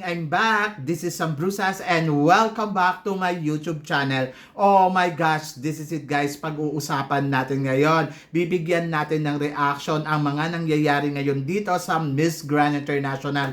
evening, I'm back. This is Sam Brusas and welcome back to my YouTube channel. Oh my gosh, this is it guys. Pag-uusapan natin ngayon, bibigyan natin ng reaction ang mga nangyayari ngayon dito sa Miss Grand International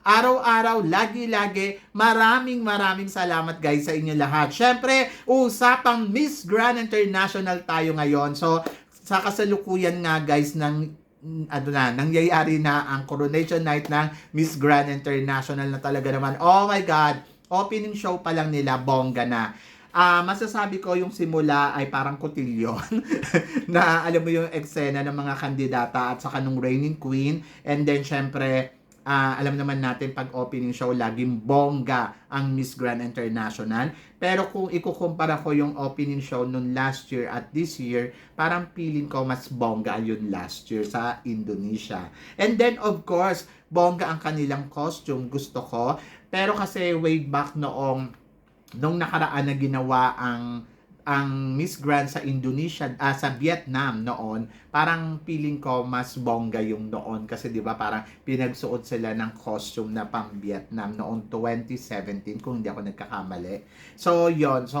araw-araw, lagi-lagi. Maraming maraming salamat guys sa inyo lahat. Syempre, usapang Miss Grand International tayo ngayon. So, sa kasalukuyan nga guys ng ano na, nangyayari na ang coronation night ng Miss Grand International na talaga naman. Oh my God! Opening show pa lang nila, bongga na. Ah, masasabi ko yung simula ay parang kotilyon na alam mo yung eksena ng mga kandidata at saka nung reigning queen and then syempre ah, alam naman natin pag opening show laging bongga ang Miss Grand International. Pero kung ikukumpara ko yung opening show nung last year at this year parang feeling ko mas bongga yun last year sa Indonesia. And then of course bongga ang kanilang costume gusto ko. Pero kasi way back noong nung nakaraan na ginawa ang ang Miss Grand sa Indonesia ah, sa Vietnam noon parang feeling ko mas bongga yung noon kasi 'di ba parang pinagsuot sila ng costume na pang Vietnam noong 2017 kung hindi ako nagkakamali. So yon so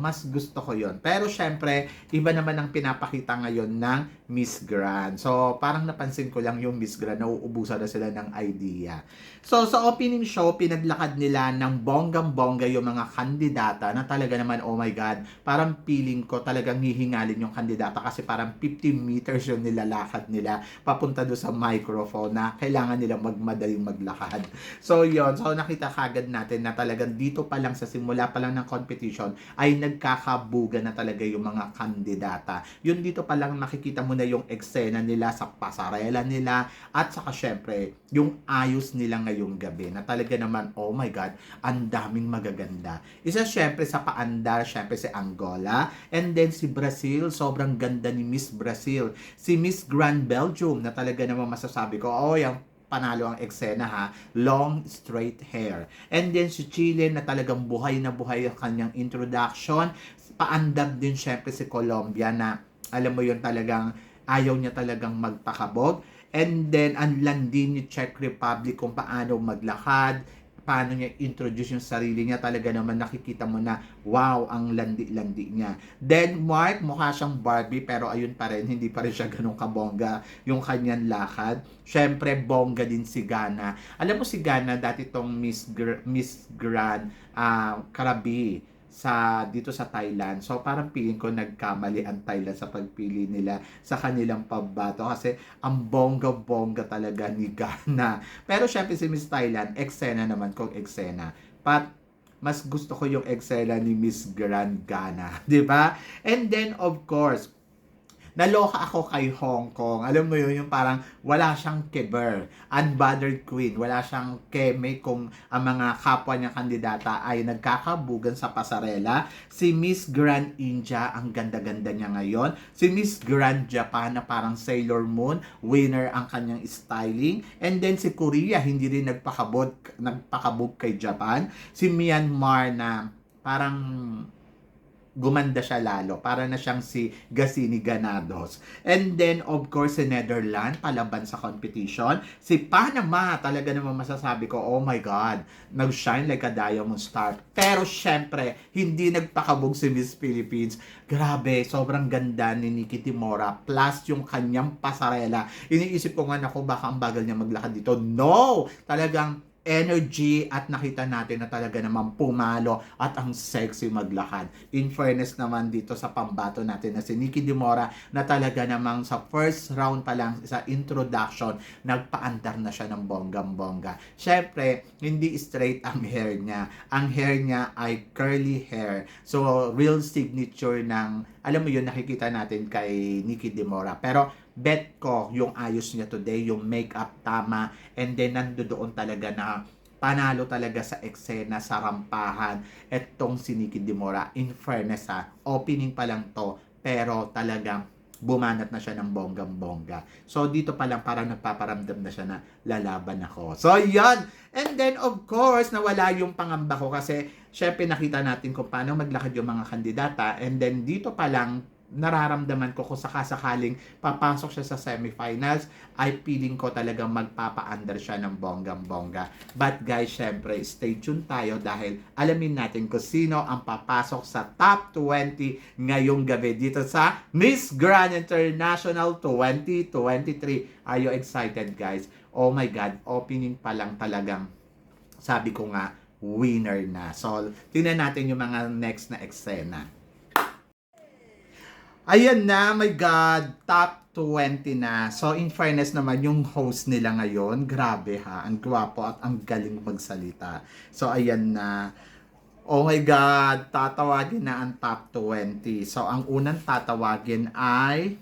mas gusto ko yon pero syempre iba naman ang pinapakita ngayon ng Miss Grand so parang napansin ko lang yung Miss Grand nauubusan na sila ng idea. So sa opening show pinaglakad nila ng bonggang bongga yung mga kandidata na talaga naman oh my god parang feeling ko talagang hihingalin yung kandidata kasi parang 50 meters yung nilalakad nila papunta do sa microphone na kailangan nila magmadaling maglakad. So yon so nakita kagad natin na talagang dito pa lang sa simula pa lang ng competition ay nagkakabuga na talaga yung mga kandidata. Yun dito pa lang nakikita mo na yung eksena nila sa pasarela nila at saka syempre yung ayos nila ngayong gabi na talaga naman oh my god ang daming magaganda. Isa syempre sa paandar syempre si Angola and then si Brazil sobrang ganda ni Miss Brazil. Si Miss Grand Belgium na talaga naman masasabi ko oh yung panalo ang eksena ha, long straight hair. And then si Chile na talagang buhay na buhay ang kanyang introduction. Paandar din syempre si Colombia na alam mo yun talagang ayaw niya talagang magpakabog. And then ang landi ni Czech Republic kung paano maglakad, paano niya introduce yung sarili niya talaga naman nakikita mo na wow ang landi-landi niya. Denmark mukha siyang Barbie pero ayun pa rin hindi pa rin siya ganun kabongga yung kanyang lakad. Syempre bongga din si Ghana. Alam mo si Ghana dati tong Miss Gr- Miss Grand uh, Karabi sa dito sa Thailand. So parang feeling ko nagkamali ang Thailand sa pagpili nila sa kanilang pambato kasi ang bongga-bongga talaga ni Ghana. Pero syempre si Miss Thailand, eksena naman kung eksena. But mas gusto ko yung eksena ni Miss Grand Ghana, 'di ba? And then of course, naloka ako kay Hong Kong. Alam mo yun, yung parang wala siyang keber. Unbothered queen. Wala siyang keme kung ang mga kapwa niya kandidata ay nagkakabugan sa pasarela. Si Miss Grand India, ang ganda-ganda niya ngayon. Si Miss Grand Japan na parang Sailor Moon, winner ang kanyang styling. And then si Korea, hindi rin nagpakabog, nagpakabog kay Japan. Si Myanmar na parang gumanda siya lalo. Para na siyang si Gasini Ganados. And then, of course, si Netherlands, palaban sa competition. Si Panama, talaga naman masasabi ko, oh my God, nag-shine like a diamond star. Pero, syempre, hindi nagpakabog si Miss Philippines. Grabe, sobrang ganda ni Nikki Timora. Plus, yung kanyang pasarela. Iniisip ko nga, ako, baka ang bagal niya maglakad dito. No! Talagang energy at nakita natin na talaga naman pumalo at ang sexy maglakad. In fairness naman dito sa pambato natin na si Nikki Dimora na talaga namang sa first round pa lang sa introduction, nagpaandar na siya ng bonggang-bongga. Syempre, hindi straight ang hair niya. Ang hair niya ay curly hair. So, real signature ng, alam mo yun, nakikita natin kay Nikki Dimora. Pero, bet ko yung ayos niya today, yung makeup tama, and then nandoon talaga na panalo talaga sa eksena, sa rampahan, etong si Nikki Dimora. In fairness ha, opening pa lang to, pero talagang bumanat na siya ng bonggang-bongga. So, dito pa lang parang nagpaparamdam na siya na lalaban ako. So, yan! And then, of course, nawala yung pangamba ko kasi syempre nakita natin kung paano maglakad yung mga kandidata. And then, dito pa lang, nararamdaman ko kung sakasakaling papasok siya sa semifinals, ay feeling ko talagang magpapa-under siya ng bonggang-bongga. But guys, syempre, stay tuned tayo dahil alamin natin kung sino ang papasok sa top 20 ngayong gabi dito sa Miss Grand International 2023. Are you excited guys? Oh my God, opening pa lang talagang sabi ko nga, winner na. So, tingnan natin yung mga next na eksena. Ayan na, my God, top 20 na. So, in fairness naman, yung host nila ngayon, grabe ha, ang gwapo at ang galing magsalita. So, ayan na. Oh my God, tatawagin na ang top 20. So, ang unang tatawagin ay...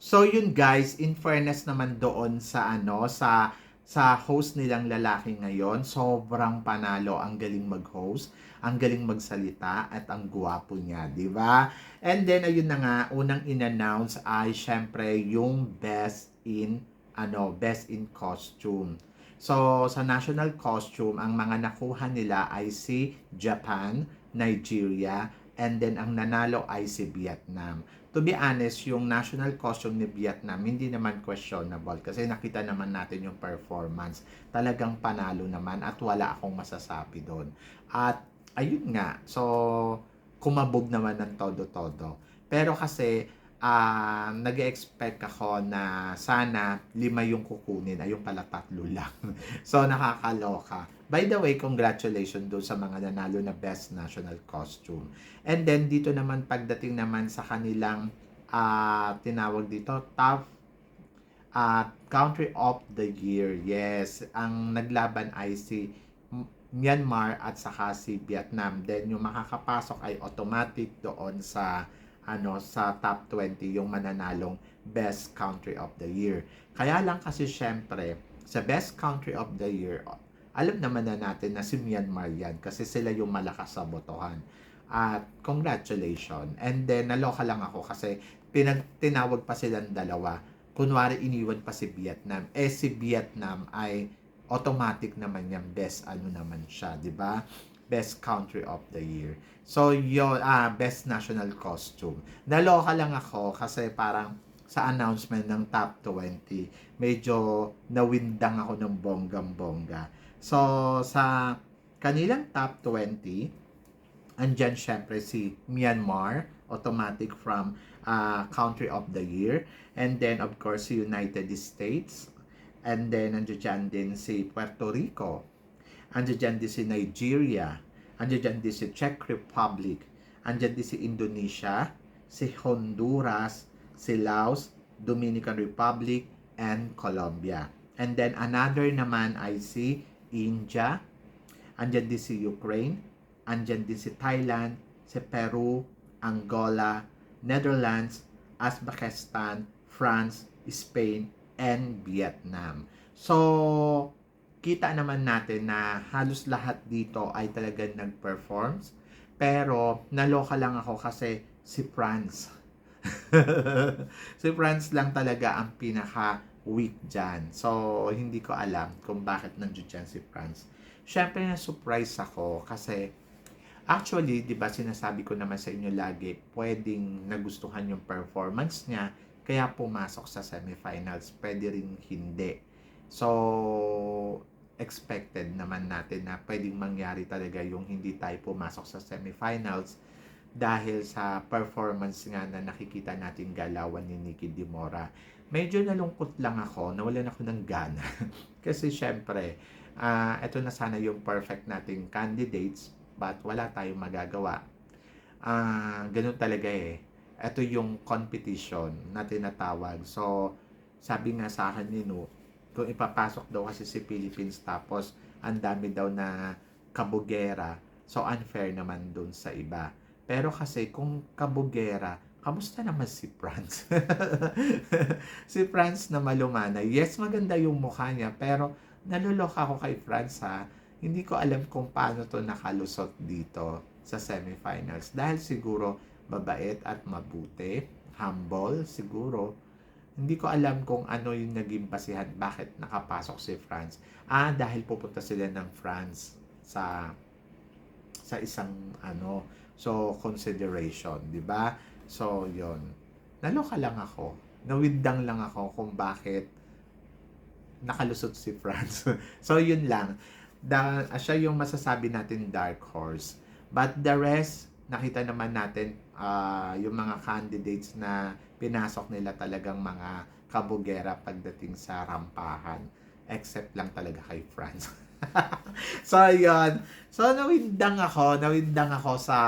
So, yun guys, in fairness naman doon sa ano, sa sa host nilang lalaki ngayon, sobrang panalo. Ang galing mag-host, ang galing magsalita, at ang guwapo niya, di ba? And then, ayun na nga, unang in-announce ay syempre yung best in, ano, best in costume. So, sa national costume, ang mga nakuha nila ay si Japan, Nigeria, and then ang nanalo ay si Vietnam to be honest, yung national costume ni Vietnam, hindi naman questionable kasi nakita naman natin yung performance. Talagang panalo naman at wala akong masasabi doon. At ayun nga, so kumabog naman ng todo-todo. Pero kasi uh, nag-expect ako na sana lima yung kukunin, ay yung pala tatlo lang. so nakakaloka. By the way, congratulations doon sa mga nanalo na Best National Costume. And then dito naman pagdating naman sa kanilang uh, tinawag dito top uh, Country of the Year. Yes, ang naglaban ay si Myanmar at saka si Vietnam. Then yung makakapasok ay automatic doon sa ano sa top 20 yung mananalong best country of the year. Kaya lang kasi syempre sa best country of the year alam naman na natin na si Myanmar yan kasi sila yung malakas sa botohan. At congratulations. And then naloka lang ako kasi pinag tinawag pa silang dalawa. Kunwari iniwan pa si Vietnam. Eh si Vietnam ay automatic naman yung best ano naman siya, 'di ba? Best country of the year. So yo ah best national costume. Naloka lang ako kasi parang sa announcement ng top 20, medyo nawindang ako ng bonggam-bongga. So, sa kanilang top 20, andyan syempre si Myanmar, automatic from uh, country of the year. And then, of course, United States. And then, andyan din si Puerto Rico. Andyan din si Nigeria. Andyan din si Czech Republic. Andyan din si Indonesia, si Honduras, si Laos, Dominican Republic, and Colombia. And then another naman ay si India, andyan din si Ukraine, andyan din si Thailand, si Peru, Angola, Netherlands, Uzbekistan, France, Spain, and Vietnam. So, kita naman natin na halos lahat dito ay talagang nag-performs. Pero, naloka lang ako kasi si France si France lang talaga ang pinaka weak dyan. So, hindi ko alam kung bakit nandiyo dyan si France. Siyempre, na-surprise ako kasi actually, di ba sinasabi ko naman sa inyo lagi, pwedeng nagustuhan yung performance niya, kaya pumasok sa semifinals. Pwede rin hindi. So, expected naman natin na pwedeng mangyari talaga yung hindi tayo pumasok sa semifinals dahil sa performance nga na nakikita natin galawan ni Nikki Dimora. Medyo nalungkot lang ako, nawalan ako ng gana. Kasi syempre, uh, ito na sana yung perfect nating candidates, but wala tayong magagawa. Uh, ganun talaga eh. Ito yung competition na tinatawag. So, sabi nga sa akin ni Nu, kung ipapasok daw kasi si Philippines tapos ang dami daw na kabugera, so unfair naman dun sa iba. Pero kasi kung kabugera, kamusta naman si Franz? si Franz na malumana. Yes, maganda yung mukha niya, pero naluloka ako kay France ha. Hindi ko alam kung paano to nakalusot dito sa semifinals. Dahil siguro mabait at mabuti, humble siguro. Hindi ko alam kung ano yung naging basihan bakit nakapasok si France. Ah, dahil pupunta sila ng France sa sa isang ano so consideration, 'di ba? So, 'yon. Naloka lang ako. Nawindang lang ako kung bakit nakalusot si France. so, yun lang. Da, siya yung masasabi natin dark horse. But the rest, nakita naman natin ah, yung mga candidates na pinasok nila talagang mga kabugera pagdating sa rampahan. Except lang talaga kay France. so, yun. So, nawindang ako. Nawindang ako sa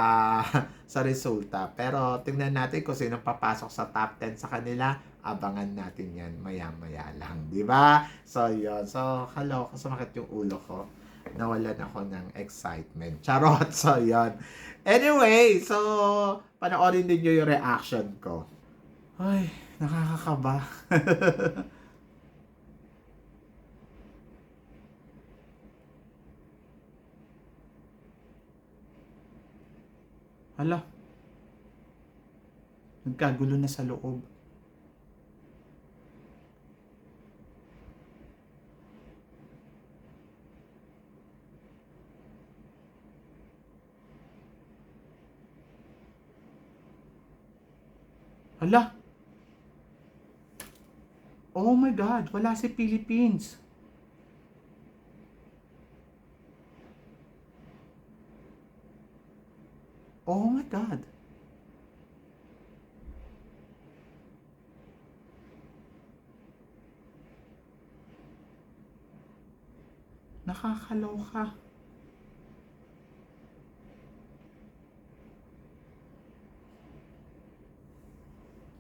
sa resulta. Pero, tingnan natin kung sino papasok sa top 10 sa kanila. Abangan natin yan maya-maya lang. Ba? So, yun. So, hello. Sumakit yung ulo ko. Nawalan ako ng excitement. Charot. So, yun. Anyway, so, panoorin din nyo yung reaction ko. Ay, nakakakaba. Hala. Nagkagulo na sa loob. Hala. Oh my God, wala si Philippines. Oh my God. Nakakaloka.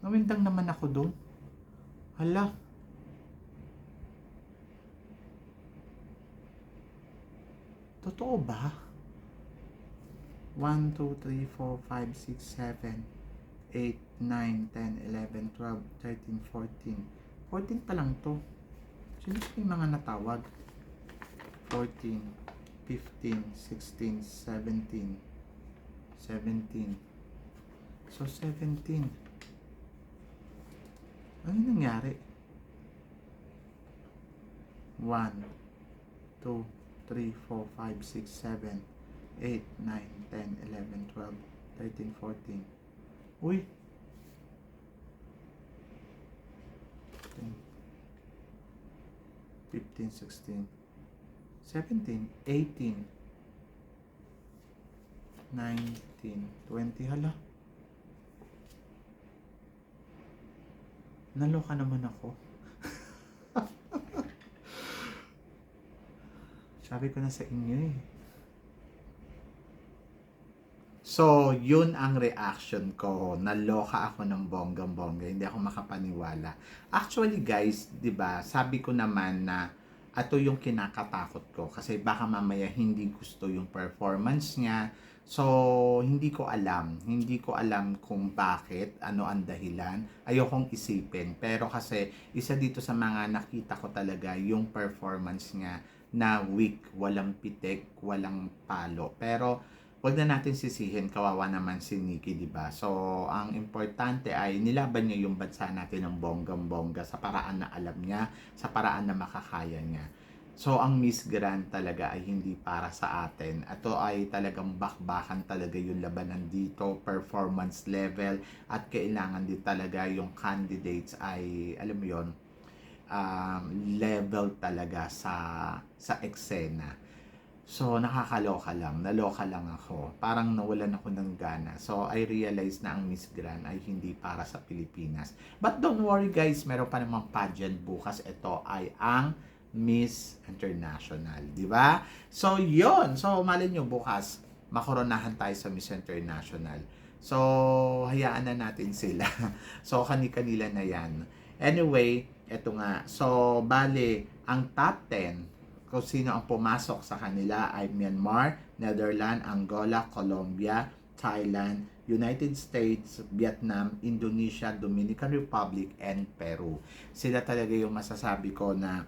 Nawindang naman ako doon. Hala. Totoo ba? 1, 2, 3, 4, 5, 6, 7, 8, 9, 10, 11, 12, 13, 14. 14 pa lang to. Sino yung mga natawag? 14, 15, 16, 17, 17. So, 17. Ano nangyari? 1, 2, 3, 4, 5, 6, 7, 8, 9, 10, 11, 12, 13, 14. Uy! 15, 16, 17, 18, 19, 20. Hala. Naloka naman ako. Sabi ko na sa inyo eh. So, yun ang reaction ko. Naloka ako ng bonggang-bongga. Hindi ako makapaniwala. Actually, guys, 'di ba? Sabi ko naman na ato yung kinakatakot ko kasi baka mamaya hindi gusto yung performance niya. So, hindi ko alam. Hindi ko alam kung bakit, ano ang dahilan. Ayokong isipin. Pero kasi, isa dito sa mga nakita ko talaga yung performance niya na weak, walang pitik, walang palo. Pero, wag na natin sisihin, kawawa naman si Nikki, di ba? So, ang importante ay nilaban niya yung bansa natin ng bonggang-bongga sa paraan na alam niya, sa paraan na makakaya niya. So, ang Miss Grand talaga ay hindi para sa atin. Ito ay talagang bakbakan talaga yung labanan dito, performance level, at kailangan din talaga yung candidates ay, alam mo yon um, level talaga sa sa eksena. So, nakakaloka lang. Naloka lang ako. Parang nawalan ako ng gana. So, I realized na ang Miss Grand ay hindi para sa Pilipinas. But don't worry guys, meron pa namang pageant bukas. Ito ay ang Miss International. Di ba? So, yon So, malin nyo bukas, makoronahan tayo sa Miss International. So, hayaan na natin sila. so, kani-kanila na yan. Anyway, eto nga. So, bale, ang top 10 kung sino ang pumasok sa kanila ay Myanmar, Netherlands, Angola, Colombia, Thailand, United States, Vietnam, Indonesia, Dominican Republic, and Peru. Sila talaga yung masasabi ko na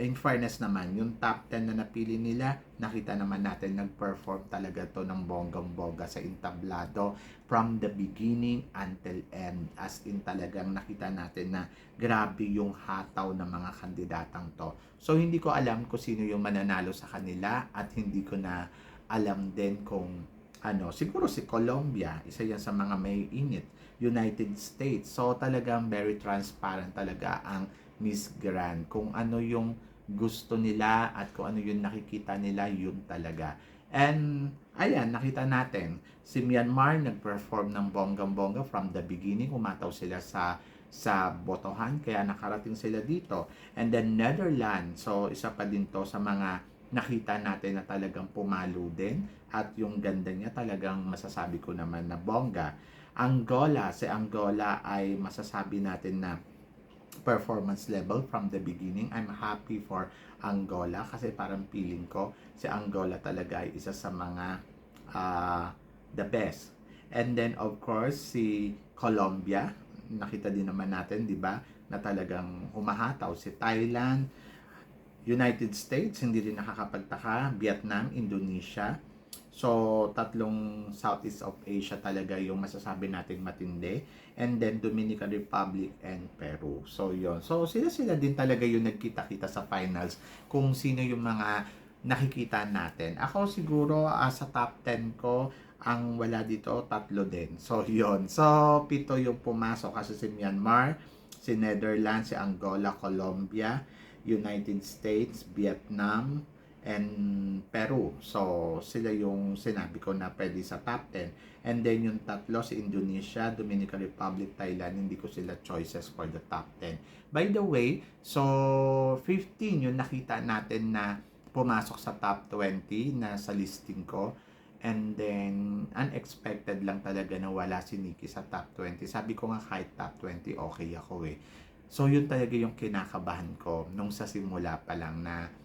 in fairness naman, yung top 10 na napili nila, nakita naman natin nag-perform talaga to ng bonggang-bongga sa entablado from the beginning until end. As in talagang nakita natin na grabe yung hataw ng mga kandidatang to. So hindi ko alam kung sino yung mananalo sa kanila at hindi ko na alam din kung ano, siguro si Colombia, isa yan sa mga may init, United States. So talagang very transparent talaga ang Miss Grand. Kung ano yung gusto nila at kung ano yung nakikita nila, yun talaga. And ayan, nakita natin, si Myanmar nag-perform ng bonggang-bongga from the beginning. Umataw sila sa sa botohan, kaya nakarating sila dito. And then Netherlands, so isa pa din to sa mga nakita natin na talagang pumalo din at yung ganda niya talagang masasabi ko naman na bongga. Angola, si Angola ay masasabi natin na performance level from the beginning. I'm happy for Angola kasi parang feeling ko si Angola talaga ay isa sa mga uh, the best. And then of course si Colombia, nakita din naman natin, 'di ba, na talagang humahataw si Thailand, United States, hindi rin nakakapagtaka, Vietnam, Indonesia. So, tatlong Southeast of Asia talaga yung masasabi natin matindi. And then, Dominican Republic and Peru. So, yon So, sila-sila din talaga yung nagkita-kita sa finals kung sino yung mga nakikita natin. Ako siguro, uh, sa top 10 ko, ang wala dito, tatlo din. So, yon So, pito yung pumasok kasi si Myanmar, si Netherlands, si Angola, Colombia, United States, Vietnam, and Peru. So, sila yung sinabi ko na pwede sa top 10. And then yung tatlo, si Indonesia, Dominican Republic, Thailand, hindi ko sila choices for the top 10. By the way, so 15 yung nakita natin na pumasok sa top 20 na sa listing ko. And then, unexpected lang talaga na wala si Nikki sa top 20. Sabi ko nga kahit top 20, okay ako eh. So, yun talaga yung kinakabahan ko nung sa simula pa lang na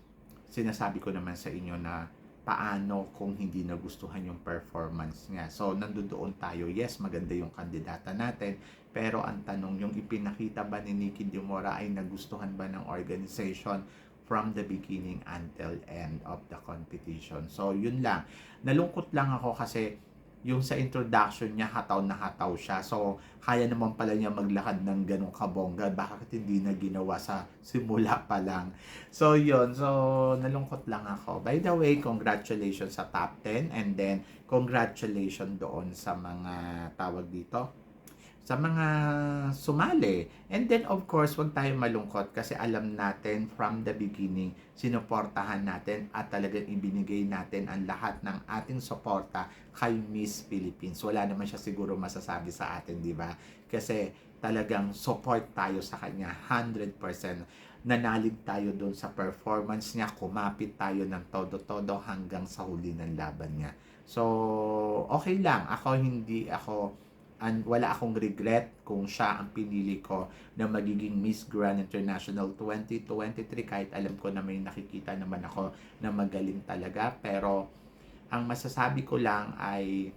sinasabi ko naman sa inyo na paano kung hindi nagustuhan yung performance niya. So, nandoon tayo. Yes, maganda yung kandidata natin. Pero ang tanong, yung ipinakita ba ni Nikki Dimora ay nagustuhan ba ng organization from the beginning until end of the competition. So, yun lang. Nalungkot lang ako kasi yung sa introduction niya, hataw na hataw siya. So, kaya naman pala niya maglakad ng ganong kabongga. Bakit hindi na ginawa sa simula pa lang? So, yun. So, nalungkot lang ako. By the way, congratulations sa top 10. And then, congratulations doon sa mga tawag dito sa mga sumali. And then of course, wag tayo malungkot kasi alam natin from the beginning, sinuportahan natin at talagang ibinigay natin ang lahat ng ating suporta kay Miss Philippines. Wala naman siya siguro masasabi sa atin, di ba? Kasi talagang support tayo sa kanya 100%. Nanalig tayo doon sa performance niya, kumapit tayo ng todo-todo hanggang sa huli ng laban niya. So, okay lang. Ako hindi ako and wala akong regret kung siya ang pinili ko na magiging Miss Grand International 2023 kahit alam ko na may nakikita naman ako na magaling talaga. Pero ang masasabi ko lang ay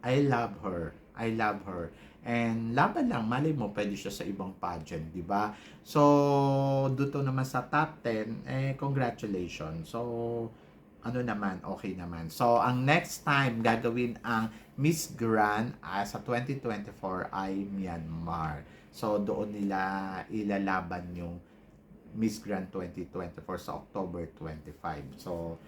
I love her. I love her. And laban lang malay mo pwede siya sa ibang pageant di ba? So dito naman sa top 10 eh congratulations. So ano naman, okay naman. So, ang next time gagawin ang Miss Grand uh, sa 2024 ay Myanmar. So, doon nila ilalaban yung Miss Grand 2024 sa October 25. So,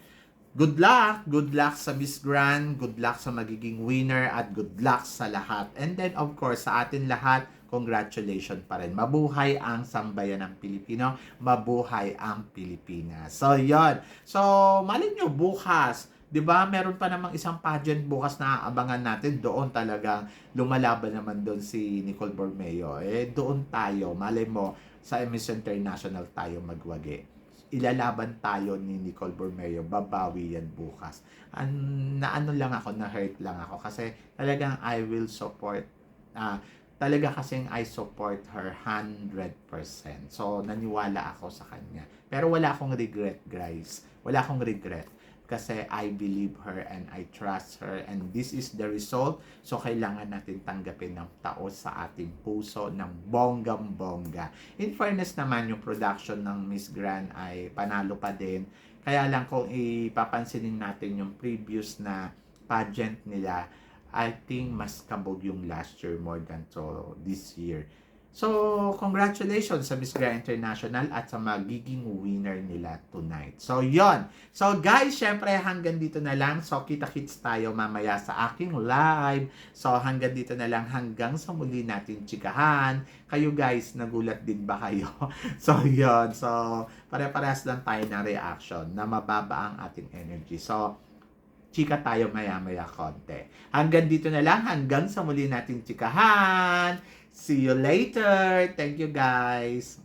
good luck! Good luck sa Miss Grand, good luck sa magiging winner, at good luck sa lahat. And then, of course, sa atin lahat, congratulations pa rin. Mabuhay ang sambayan ng Pilipino, mabuhay ang Pilipinas. So, yon So, malin bukas, 'di ba? Meron pa namang isang pageant bukas na aabangan natin. Doon talagang lumalaban naman doon si Nicole Bormeo. Eh doon tayo, malay mo sa Miss International tayo magwagi. Ilalaban tayo ni Nicole Bormeo. Babawi yan bukas. An na ano lang ako, na hurt lang ako kasi talagang I will support uh, talaga kasing I support her 100%. So, naniwala ako sa kanya. Pero wala akong regret, guys. Wala akong regret. Kasi I believe her and I trust her and this is the result. So, kailangan natin tanggapin ng tao sa ating puso ng bonggam-bongga. In fairness naman, yung production ng Miss Grand ay panalo pa din. Kaya lang kung ipapansinin natin yung previous na pageant nila, I think mas kabog yung last year more than to this year. So, congratulations sa Miss Grand International at sa magiging winner nila tonight. So, yon. So, guys, syempre hanggang dito na lang. So, kita-kits tayo mamaya sa aking live. So, hanggang dito na lang hanggang sa muli natin chikahan. Kayo guys, nagulat din ba kayo? so, yon. So, pare-parehas lang tayo ng reaction na mababa ang ating energy. So, chika tayo maya-maya konti. Hanggang dito na lang, hanggang sa muli natin chikahan. See you later. Thank you guys.